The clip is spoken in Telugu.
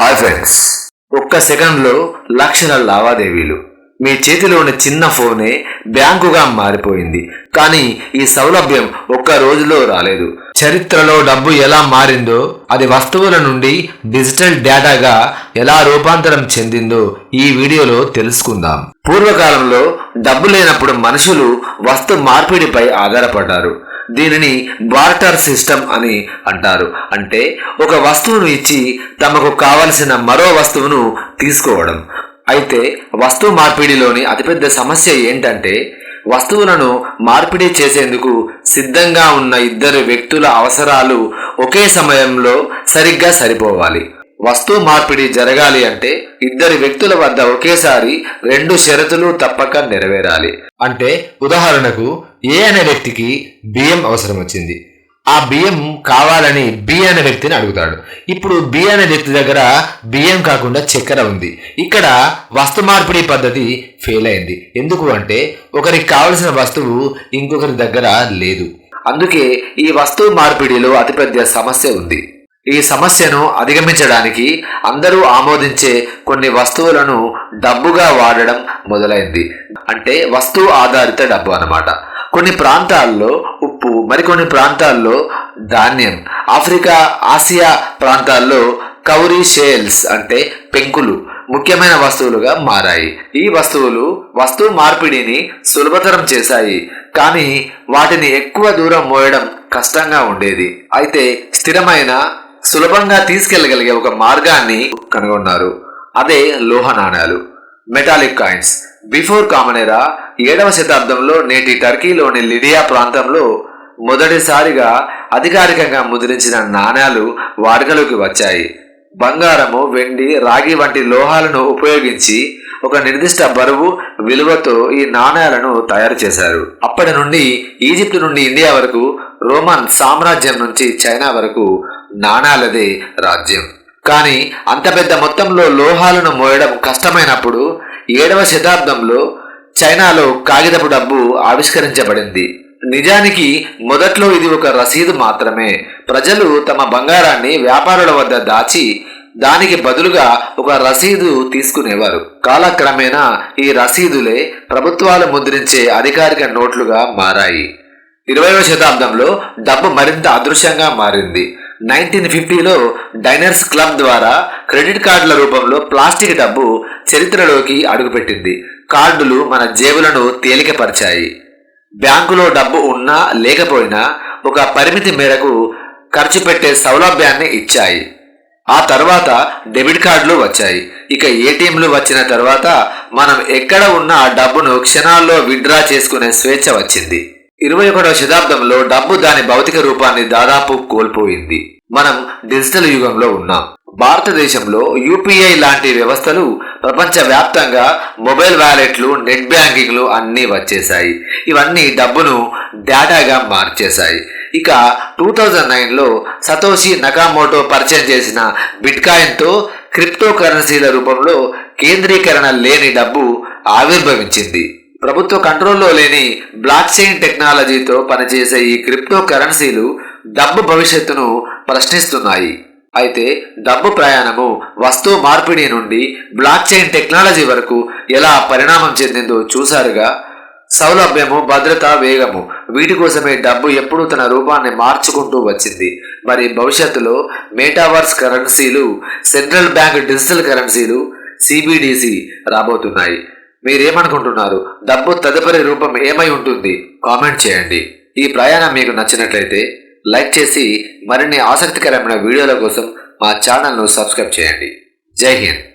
హాయ్ ఫ్రెండ్స్ ఒక్క సెకండ్లో లక్షల లావాదేవీలు. మీ చేతిలోని చిన్న ఫోనే బ్యాంకుగా మారిపోయింది. కానీ ఈ సౌలభ్యం ఒక్క రోజులో రాలేదు. చరిత్రలో డబ్బు ఎలా మారిందో అది వస్తువుల నుండి డిజిటల్ డేటాగా ఎలా రూపాంతరం చెందిందో ఈ వీడియోలో తెలుసుకుందాం. పూర్వకాలంలో డబ్బు లేనప్పుడు మనుషులు వస్తు మార్పిడిపై ఆధారపడ్డారు. దీనిని బార్టర్ సిస్టమ్ అని అంటారు. అంటే ఒక వస్తువును ఇచ్చి తమకు కావలసిన మరో వస్తువును తీసుకోవడం. అయితే వస్తువు మార్పిడిలోని అతిపెద్ద సమస్య ఏంటంటే వస్తువులను మార్పిడి చేసేందుకు సిద్ధంగా ఉన్న ఇద్దరు వ్యక్తుల అవసరాలు ఒకే సమయంలో సరిగ్గా సరిపోవాలి. వస్తు మార్పిడి జరగాలి అంటే ఇద్దరు వ్యక్తుల వద్ద ఒకేసారి రెండు షరతులు తప్పక నెరవేరాలి. అంటే ఉదాహరణకు ఏ అనే వ్యక్తికి బియ్యం అవసరం వచ్చింది. ఆ బియ్యం కావాలని బి అనే వ్యక్తిని అడుగుతాడు. ఇప్పుడు బి అనే వ్యక్తి దగ్గర బియ్యం కాకుండా చక్కెర ఉంది. ఇక్కడ వస్తు మార్పిడి పద్ధతి ఫెయిల్ అయింది. ఎందుకు అంటే ఒకరికి కావలసిన వస్తువు ఇంకొకరి దగ్గర లేదు. అందుకే ఈ వస్తువు మార్పిడిలో అతిపెద్ద సమస్య ఉంది. ఈ సమస్యను అధిగమించడానికి అందరూ ఆమోదించే కొన్ని వస్తువులను డబ్బుగా వాడడం మొదలైంది. అంటే వస్తువు ఆధారిత డబ్బు అన్నమాట. కొన్ని ప్రాంతాల్లో ఉప్పు మరికొన్ని ప్రాంతాల్లో ధాన్యం. ఆఫ్రికా ఆసియా ప్రాంతాల్లో కౌరీ షేల్స్ అంటే పెంకులు ముఖ్యమైన వస్తువులుగా మారాయి. ఈ వస్తువులు వస్తువు మార్పిడిని సులభతరం చేశాయి. కానీ వాటిని ఎక్కువ దూరం మోయడం కష్టంగా ఉండేది. అయితే స్థిరమైన సులభంగా తీసుకెళ్ళగలిగే ఒక మార్గాన్ని కనుగొన్నారు. అదే లోహ నాణాలు. మెటాలిక్ కాయిన్స్ బిఫోర్ కామనేరా ఏడవ శతాబ్దంలో నేటి టర్కీలోని లిడియా ప్రాంతంలో మొదటిసారిగా అధికారికంగా ముద్రించిన నాణాలు వాడుకలోకి వచ్చాయి. బంగారము వెండి రాగి వంటి లోహాలను ఉపయోగించి ఒక నిర్దిష్ట బరువు విలువతో ఈ నాణాలను తయారు చేశారు. అప్పటి నుండి ఈజిప్ట్ నుండి ఇండియా వరకు రోమన్ సామ్రాజ్యం నుంచి చైనా వరకు నాణాలదే రాజ్యం. కానీ అంత పెద్ద మొత్తంలో లోహాలను మోయడం కష్టమైనప్పుడు ఏడవ శతాబ్దంలో చైనాలో కాగితపు డబ్బు ఆవిష్కరించబడింది. నిజానికి మొదట్లో ఇది ఒక రసీదు మాత్రమే. ప్రజలు తమ బంగారాన్ని వ్యాపారుల వద్ద దాచి దానికి బదులుగా ఒక రసీదు తీసుకునేవారు. కాలక్రమేణా ఈ రసీదులే ప్రభుత్వాలు ముద్రించే అధికారిక నోట్లుగా మారాయి. ఇరవైవ శతాబ్దంలో డబ్బు మరింత అదృశ్యంగా మారింది. నైన్టీన్ ఫిఫ్టీలో డైనర్స్ క్లబ్ ద్వారా క్రెడిట్ కార్డుల రూపంలో ప్లాస్టిక్ డబ్బు చరిత్రలోకి అడుగుపెట్టింది. కార్డులు మన జేబులను తేలికపరిచాయి. బ్యాంకులో డబ్బు ఉన్నా లేకపోయినా ఒక పరిమితి మేరకు ఖర్చు పెట్టే సౌలభ్యాన్ని ఇచ్చాయి. ఆ తర్వాత డెబిట్ కార్డులు వచ్చాయి. ఇక ఏటీఎంలు వచ్చిన తర్వాత మనం ఎక్కడ ఉన్న ఆ డబ్బును క్షణాల్లో విత్డ్రా చేసుకునే స్వేచ్ఛ వచ్చింది. ఇరవై ఒకటవ శతాబ్దంలో డబ్బు దాని భౌతిక రూపాన్ని దాదాపు కోల్పోయింది. మనం డిజిటల్ యుగంలో ఉన్నాం. భారతదేశంలో యూపీఐ లాంటి వ్యవస్థలు ప్రపంచవ్యాప్తంగా మొబైల్ వ్యాలెట్లు నెట్ బ్యాంకింగ్లు అన్నీ వచ్చేసాయి ఇవన్నీ డబ్బును డేటాగా మార్చేశాయి. ఇక టూ థౌజండ్ నైన్లో సతోషి నకామోటో పరిచయం చేసిన బిట్కాయిన్తో క్రిప్టో కరెన్సీల రూపంలో కేంద్రీకరణ లేని డబ్బు ఆవిర్భవించింది. ప్రభుత్వ కంట్రోల్లో లేని బ్లాక్ చైన్ టెక్నాలజీతో పనిచేసే ఈ క్రిప్టో కరెన్సీలు డబ్బు భవిష్యత్తును ప్రశ్నిస్తున్నాయి. అయితే డబ్బు ప్రయాణము వస్తువు మార్పిడి నుండి బ్లాక్ చైన్ టెక్నాలజీ వరకు ఎలా పరిణామం చెందిందో చూశారుగా? సౌలభ్యము భద్రత వేగము వీటి కోసమే డబ్బు ఎప్పుడూ తన రూపాన్ని మార్చుకుంటూ వచ్చింది. మరి భవిష్యత్తులో మేటావర్స్ కరెన్సీలు సెంట్రల్ బ్యాంక్ డిజిటల్ కరెన్సీలు సిబిడిసి రాబోతున్నాయి. మీరేమనుకుంటున్నారు? డబ్బు తదుపరి రూపం ఏమై ఉంటుంది? కామెంట్ చేయండి. ఈ ప్రయాణం మీకు నచ్చినట్లయితే లైక్ చేసి మరిన్ని ఆసక్తికరమైన వీడియోల కోసం మా ఛానల్ను సబ్స్క్రైబ్ చేయండి. జై హింద్.